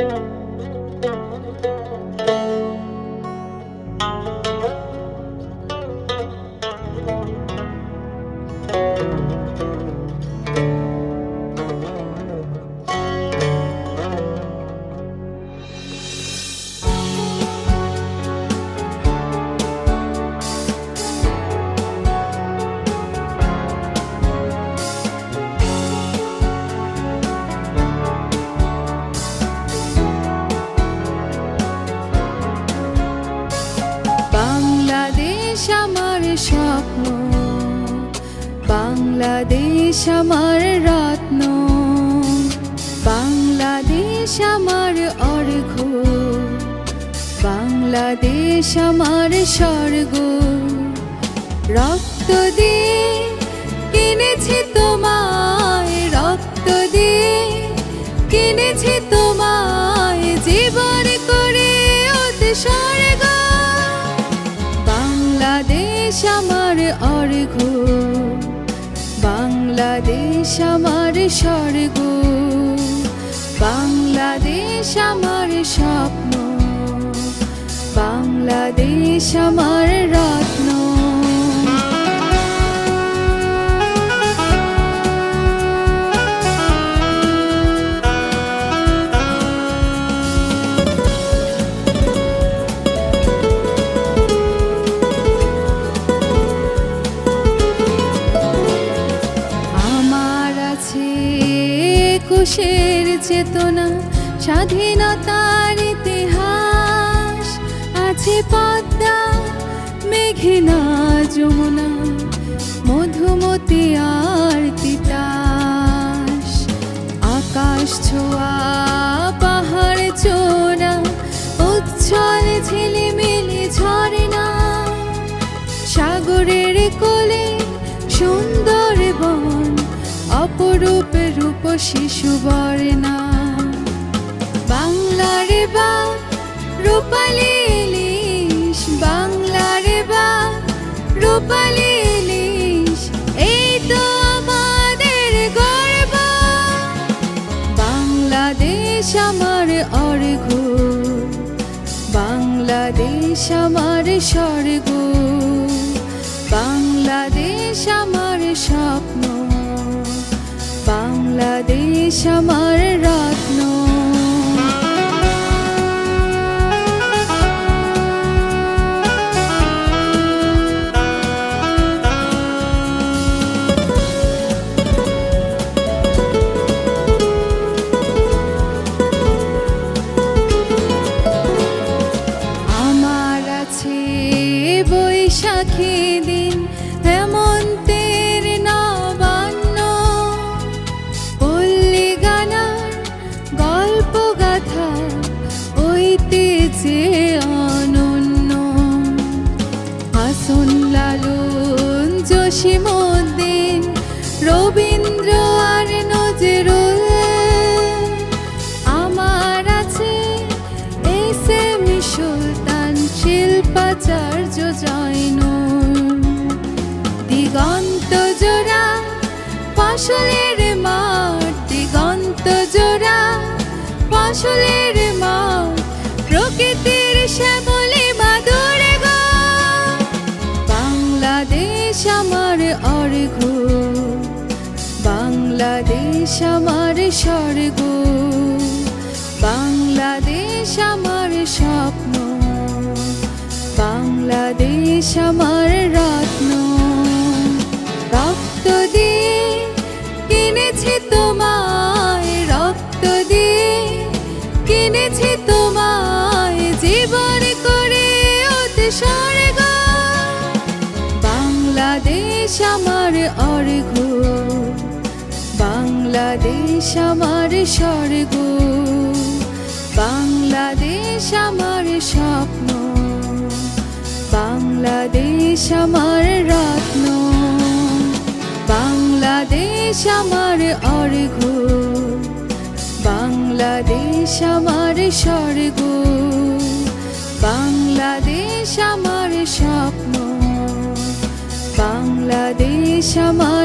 বাংলাদেশ বাংলাদেশ আমার রত্ন বাংলাদেশ আমার অর্ঘ বাংলাদেশ আমার স্বর্গ। রক্ত দিয়ে আমার স্বর্গ বাংলাদেশ আমার স্বপ্ন বাংলাদেশ আমার রত্ন একুশের চেতনা স্বাধীনতার ইতিহাস। আছে পদ্মা মেঘনা যমুনা মধুমতি আর তিতাস। আকাশ ছোঁয়া শিশু বর্ণা। বাংলার বা রূপালি ইলিশ, বাংলার বা রূপালি ইলিশ, এই তো আমাদের গর্ব। বাংলাদেশ আমার অর্ঘ, বাংলাদেশ আমার স্বর্গ। বাংলাদেশ আমার আমার রত্ন ঐতিহ্যে অনন্য। হাসন লালন জসিমুদ্দিন রবীন্দ্র আর নজরুল। আমার আছে এস এম সুলতান, শিল্পাচার্য জয়নুল। দিগন্ত জোড়া ফসলের মাঠ। দিগন্ত জোড়া মাঠ শ্যামলে মাদুর গো। বাংলাদেশ আমার অর্ঘ বাংলাদেশ আমার স্বর্গ। বাংলাদেশ আমার স্বপ্ন। বাংলাদেশ আমার বাংলাদেশ আমার অর্ঘ, বাংলাদেশ আমার স্বর্গ, বাংলাদেশ আমার স্বপ্ন, বাংলাদেশ আমার রত্ন, বাংলাদেশ আমার অর্ঘ, বাংলাদেশ আমার স্বর্গ, বাংলাদেশ আমার স্বপ্ন বাংলাদেশ আমার রাত